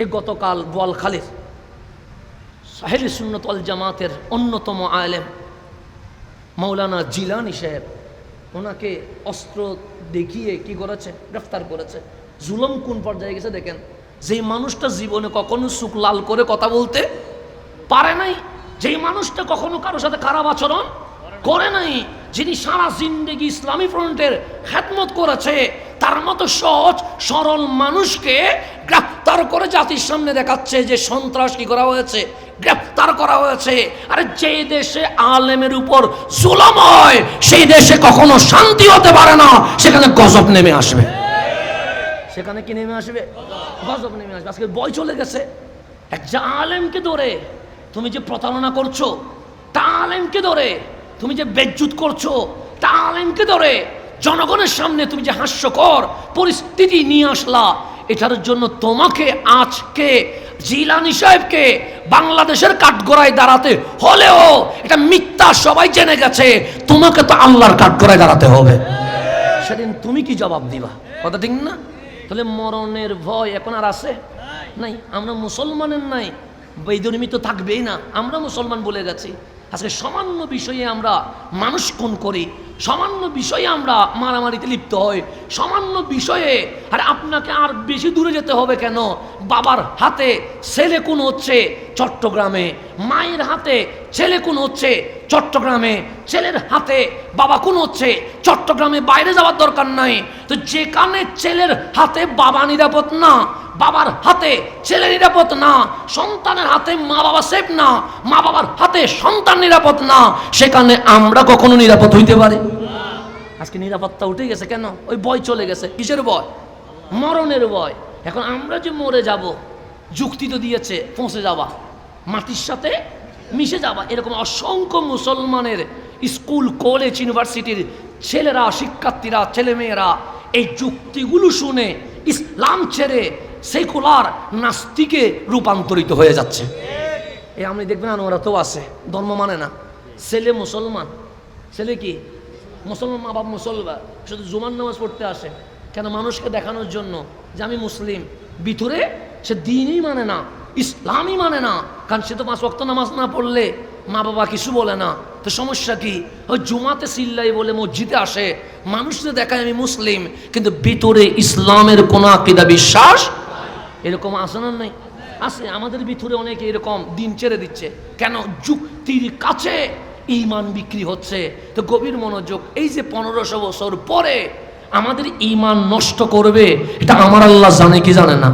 এ গতকাল বোয়ালখালীর সাহেলি সুন্নত অল জামাতের অন্যতম আলেম মৌলানা জিলানি সাহেব, ওনাকে অস্ত্র দেখিয়ে কি করেছে? গ্রেফতার করেছে। জুলম কোন পর্যায়ে গেছে দেখেন? যেই মানুষটা জীবনে কখনো সুখ লাল করে কথা বলতে পারে নাই, যেই মানুষটা কখনো কারোর সাথে খারাপ আচরণ করে নাই, যিনি সারা জিন্দেগি ইসলামী ফ্রন্টের খ্যাতমত করেছে, তার মতো সহজ, সরল মানুষকে গ্রেফতার করে জাতির সামনে দেখাচ্ছে যে সন্ত্রাস কি করা হয়েছে গ্রেফতার করা হয়েছে। আরে যে দেশে আলেমের উপর জুলম হয়, সেই দেশে কখনো শান্তি হতে পারে না, সেখানে গজব নেমে আসবে। সেখানে কি নেমে আসবে? গজব নেমে আসবে। আজকে বই চলে গেছে। এক যে আলেমকে ধরে তুমি যে প্রতারণা করছ, তা আলেমকে ধরে তুমি যে বেজ্জুত করছ, তা আলেমকে ধরে জনগণের সামনে তুমি যে হাস্যকর পরিস্থিতি নিয়ে আসলা এটার জন্য তোমাকে আজকে জিলানি সাহেবকে বাংলাদেশের কাঠগড়ায় দাঁড়াতে হলেও এটা মিথ্যা সবাই জেনে গেছে। তোমাকে তো আল্লাহর কাঠগড়ায় দাঁড়াতে হবে। সেদিন তুমি কি জবাব দিবা? কথা ঠিক না? তাহলে মরণের ভয় এখন আর আছে? নাই, আমরা মুসলমানের নাই। বেদনিমি তো থাকবেই না। আমরা মুসলমান বলে গেছি। আজকে সামান্য বিষয়ে আমরা মানুষ খুন করি? সামান্য বিষয়ে আমরা মারামারিতে লিপ্ত হই। সামান্য বিষয়ে, আর আপনাকে আর বেশি দূরে যেতে হবে কেন? বাবার হাতে ছেলে কোন হচ্ছে? চট্টগ্রামে। মায়ের হাতে ছেলে কোন হচ্ছে? চট্টগ্রামে। ছেলের হাতে বাবা কোন হচ্ছে? চট্টগ্রামে বাইরে যাওয়ার দরকার নাই। তো যেখানে ছেলের হাতে বাবা নিরাপদ না বাবার হাতে ছেলে নিরাপদ না, সন্তানের হাতে মা বাবা সেফ না, মা বাবার হাতে সন্তান নিরাপদ না, সেখানে আমরা কখনো নিরাপদ হইতে পারি? আজকে নিরাপত্তা উঠে গেছে কেন? ওই বয় চলে গেছে। কিসের বয় মরণের বয় এখন আমরা যে মরে যাব, যুক্তি তো দিয়েছে, পৌঁছে যাওয়া। মাটির সাথে মিশে যাওয়া। এরকম অসংখ্য মুসলমানের স্কুল, কলেজ, ইউনিভার্সিটির ছেলেরা, শিক্ষার্থীরা, ছেলেমেয়েরা এই যুক্তিগুলো শুনে ইসলাম ছেড়ে সেকুলার নাস্তিকে রূপান্তরিত হয়ে যাচ্ছে। এ আপনি দেখবেন ওরা তো আছে, ধর্ম মানে না। ছেলে মুসলমান। ছেলে কি? মুসলমান, মা বাপ মুসলমান। শুধু জুমান নামাজ পড়তে আসে। কেন? মানুষকে দেখানোর জন্য যে আমি মুসলিম। ভিতরে সে দিনই মানে না, ইসলামই মানে না। কারণ সে তো পাঁচ ওয়াক্ত নামাজ না পড়লে মা বাবা কিছু বলে না। তো সমস্যা কি? ওই জুমাতে সিল্লাই বলে মসজিদে আসে। মানুষদের দেখায় আমি মুসলিম, কিন্তু ভিতরে ইসলামের কোনো আকিদা বিশ্বাস এরকম আছে না নাই? আছে, আমাদের ভিতরে অনেকে এরকম দিন ছেড়ে দিচ্ছে। কেন? যুক্তির কাছে ইমান বিক্রি হচ্ছে। তো গভীর মনোযোগ, এই যে পনেরোশো বছর পরে আমাদের ইমান নষ্ট করবে, এটা আমার আল্লাহ জানে কি জানে না?